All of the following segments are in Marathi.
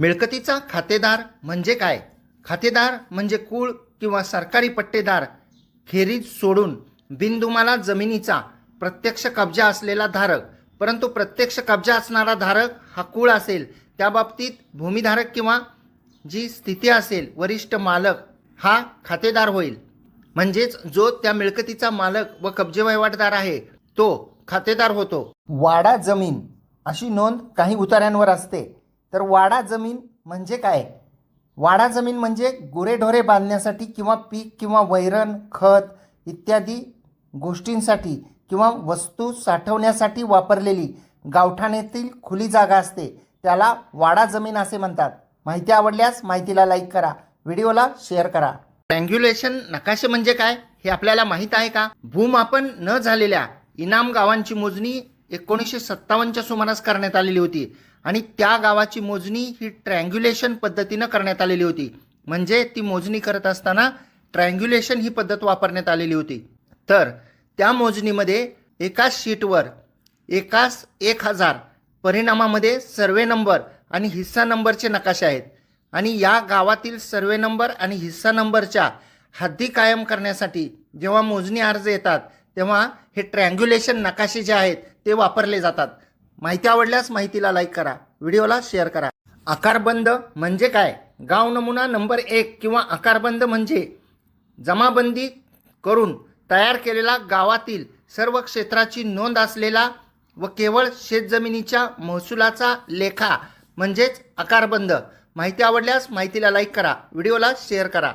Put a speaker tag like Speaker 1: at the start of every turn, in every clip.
Speaker 1: मिळकतीचा खातेदार म्हणजे काय? खातेदार म्हणजे कुळ किंवा सरकारी पट्टेदार. खेरीज सोडून बिनदुमाला जमिनीचा प्रत्यक्ष कब्जा असलेला धारक. परंतु प्रत्यक्ष कब्जा असणारा धारक हा कुळ असेल. त्या बाबतीत भूमिधारक किंवा जी स्थिती असेल वरिष्ठ मालक हा खातेदार होईल. म्हणजेच जो त्या मिळकतीचा मालक व कब्जे वहिवाटदार आहे तो खातेदार होतो. वाडा जमीन अशी नोंद काही उतार्यांवर असते. तर वाडा जमीन म्हणजे काय? वाडा जमीन म्हणजे गुरेढोरे बांधण्यासाठी किंवा पीक किंवा वैरण खत इत्यादी गोष्टींसाठी किंवा वस्तू साठवण्यासाठी वापरलेली गावठाण्यातील खुली जागा असते. त्याला वाडा जमीन असे म्हणतात. माहिती आवडल्यास माहितीला लाईक करा. व्हिडिओला शेअर करा. ट्रँग्युलेशन नकाशे म्हणजे काय? हे आपल्याला माहीत आहे का? भूमापन न झालेल्या इनाम गावांची मोजणी एकोणीसशे सत्तावन्नच्या सुमारास करण्यात आलेली होती. आणि त्या गावाची मोजणी ही ट्रँग्युलेशन पद्धतीनं करण्यात आलेली होती. म्हणजे ती मोजणी करत असताना ट्रँग्युलेशन ही पद्धत वापरण्यात आलेली होती. तर त्या मोजणीमध्ये एकाच शीटवर एकाच एक हजार परिणामामध्ये सर्वे नंबर आणि हिस्सा नंबरचे नकाशे आहेत. आणि या गावातील सर्वे नंबर आणि हिस्सा नंबरच्या हद्दी कायम करण्यासाठी जेव्हा मोजणी अर्ज येतात तेव्हा हे ट्रँग्युलेशन नकाशे जे आहेत ते वापरले जातात. माहिती आवडल्यास माहितीला लाईक करा व्हिडिओला शेअर करा. आकारबंद म्हणजे काय? गाव नमुना नंबर एक किंवा आकारबंद म्हणजे? जमाबंदी करून तयार केलेला गावातील सर्व क्षेत्राची नोंद असलेला व केवळ शेतजमिनीच्या महसुलाचा लेखा म्हणजेच आकारबंद माहिती आवडल्यास माहितीला लाईक करा व्हिडिओला शेअर करा.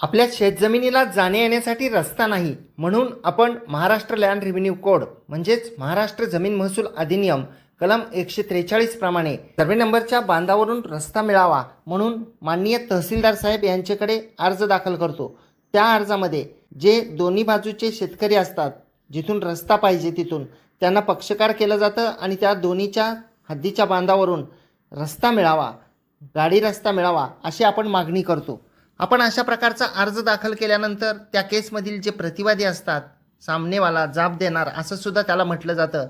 Speaker 1: आपल्या शेतजमिनीला जाणे येण्यासाठी रस्ता नाही म्हणून आपण महाराष्ट्र लँड रेव्हेन्यू कोड म्हणजेच महाराष्ट्र जमीन महसूल अधिनियम कलम एकशे त्रेचाळीस प्रमाणे सर्वे नंबरच्या बांधावरून रस्ता मिळावा म्हणून माननीय तहसीलदार साहेब यांच्याकडे अर्ज दाखल करतो. त्या अर्जामध्ये जे दोन्ही बाजूचे शेतकरी असतात जिथून रस्ता पाहिजे तिथून त्यांना पक्षकार केलं जातं आणि त्या दोन्हीच्या हद्दीच्या बांधावरून रस्ता मिळावा गाडी रस्ता मिळावा अशी आपण मागणी करतो. आपण अशा प्रकारचा अर्ज दाखल केल्यानंतर त्या केसमधील जे प्रतिवादी असतात सामनेवाला जाब देणार असं सुद्धा त्याला म्हटलं जातं.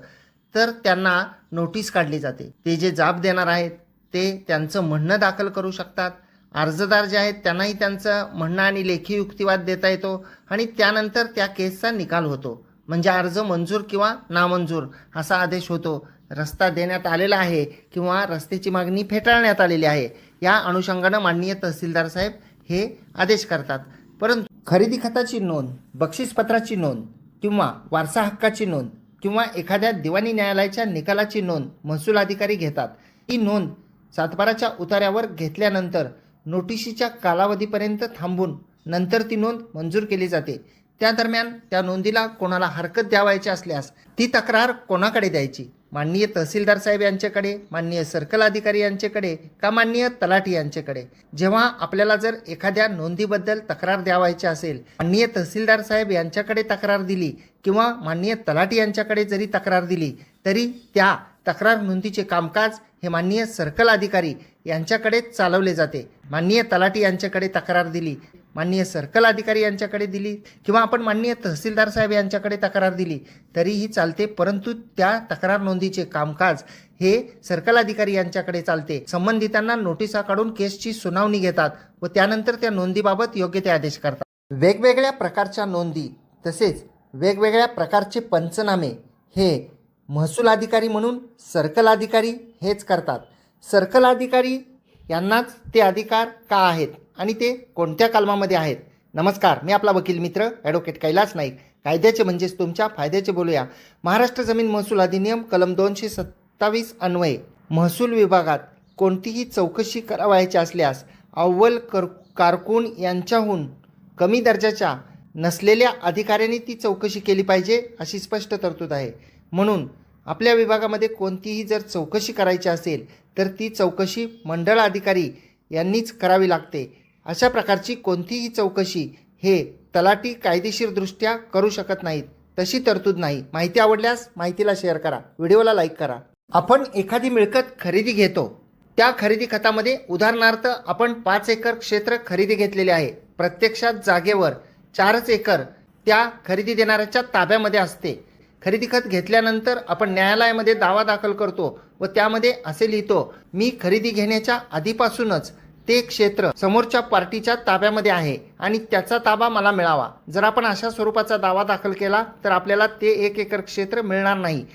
Speaker 1: तर त्यांना नोटीस काढली जाते. ते जे जाब देणार आहेत ते त्यांचं म्हणणं दाखल करू शकतात. अर्जदार जे आहेत त्यांनाही त्यांचं म्हणणं आणि लेखी युक्तिवाद देता येतो आणि त्यानंतर त्या केसचा निकाल होतो. म्हणजे अर्ज मंजूर किंवा नामंजूर असा आदेश होतो. रस्ता देण्यात आलेला आहे किंवा रस्त्याची मागणी फेटाळण्यात आलेली आहे. या अनुषंगानं माननीय तहसीलदार साहेब हे आदेश करतात. परंतु खरेदी खताची नोंद बक्षीसपत्राची नोंद किंवा वारसा हक्काची नोंद किंवा एखाद्या दिवाणी न्यायालयाच्या निकालाची नोंद महसूल अधिकारी घेतात. ही नोंद सातबाराच्या उतार्यावर घेतल्यानंतर नोटिशीच्या कालावधीपर्यंत थांबून नंतर ती नोंद मंजूर केली जाते. त्या दरम्यान त्या नोंदीला कोणाला हरकत द्यावायची असल्यास ती तक्रार कोणाकडे द्यायची? माननीय तहसीलदार साहेब यांच्याकडे माननीय सर्कल अधिकारी यांच्याकडे का माननीय तलाठी यांच्याकडे? जेव्हा आपल्याला जर एखाद्या नोंदीबद्दल तक्रार द्यावायची असेल माननीय तहसीलदार साहेब यांच्याकडे तक्रार दिली किंवा माननीय तलाठी यांच्याकडे जरी तक्रार दिली तरी त्या तक्रार नोंदीचे कामकाज हे माननीय सर्कल अधिकारी यांच्याकडे चालवले जाते. माननीय तलाठी यांच्याकडे तक्रार दिली माननीय सर्कल अधिकारी यांच्याकडे दिली किंवा आपण माननीय तहसीलदार साहेब यांच्याकडे तक्रार दिली तरीही चालते. परंतु त्या तक्रार नोंदीचे कामकाज हे सर्कल अधिकारी यांच्याकडे चालते. संबंधितांना नोटिसा काढून केसची सुनावणी घेतात व त्यानंतर त्या नोंदीबाबत योग्य ते आदेश करतात. वेगवेगळ्या प्रकारच्या नोंदी तसेच वेगवेगळ्या प्रकारचे पंचनामे हे महसूल अधिकारी म्हणून सर्कल अधिकारी हेच करतात. सर्कल अधिकारी यांनाच ते अधिकार का आहेत? आणि ते कोणत्या कलमामध्ये आहेत? नमस्कार मी आपला वकील मित्र ॲडव्होकेट कैलास नाईक. कायद्याचे म्हणजेच तुमच्या फायद्याचे बोलूया. महाराष्ट्र जमीन महसूल अधिनियम कलम दोनशे सत्तावीस अन्वये. महसूल विभागात कोणतीही चौकशी करावायची असल्यास अव्वल कर कारकून यांच्याहून कमी दर्जाच्या नसलेल्या अधिकाऱ्यांनी ती चौकशी केली पाहिजे अशी स्पष्ट तरतूद आहे. म्हणून आपल्या विभागामध्ये कोणतीही जर चौकशी करायची असेल तर ती चौकशी मंडळ अधिकारी यांनीच करावी लागते. अशा प्रकारची कोणतीही चौकशी हे तलाठी कायदेशीरदृष्ट्या करू शकत नाहीत. तशी तरतूद नाही. माहिती आवडल्यास माहितीला शेअर करा. व्हिडिओला लाईक करा. आपण एखादी मिळकत खरेदी घेतो. त्या खरेदी खतामध्ये उदाहरणार्थ आपण पाच एकर क्षेत्र खरेदी घेतलेले आहे. प्रत्यक्षात जागेवर चारच एकर त्या खरेदी देणाऱ्याच्या ताब्यामध्ये असते. खरेदी खत घेतल्यानंतर आपण न्यायालयामध्ये दावा दाखल करतो व त्यामध्ये असे लिहितो मी खरेदी घेण्याच्या आधीपासूनच ते क्षेत्र समोरच्या पार्टीच्या ताब्यामध्ये आहे आणि त्याचा ताबा मला मिळावा. जर आपण अशा स्वरूपाचा दावा दाखल केला तर आपल्याला ते एक एकर क्षेत्र मिळणार नाही.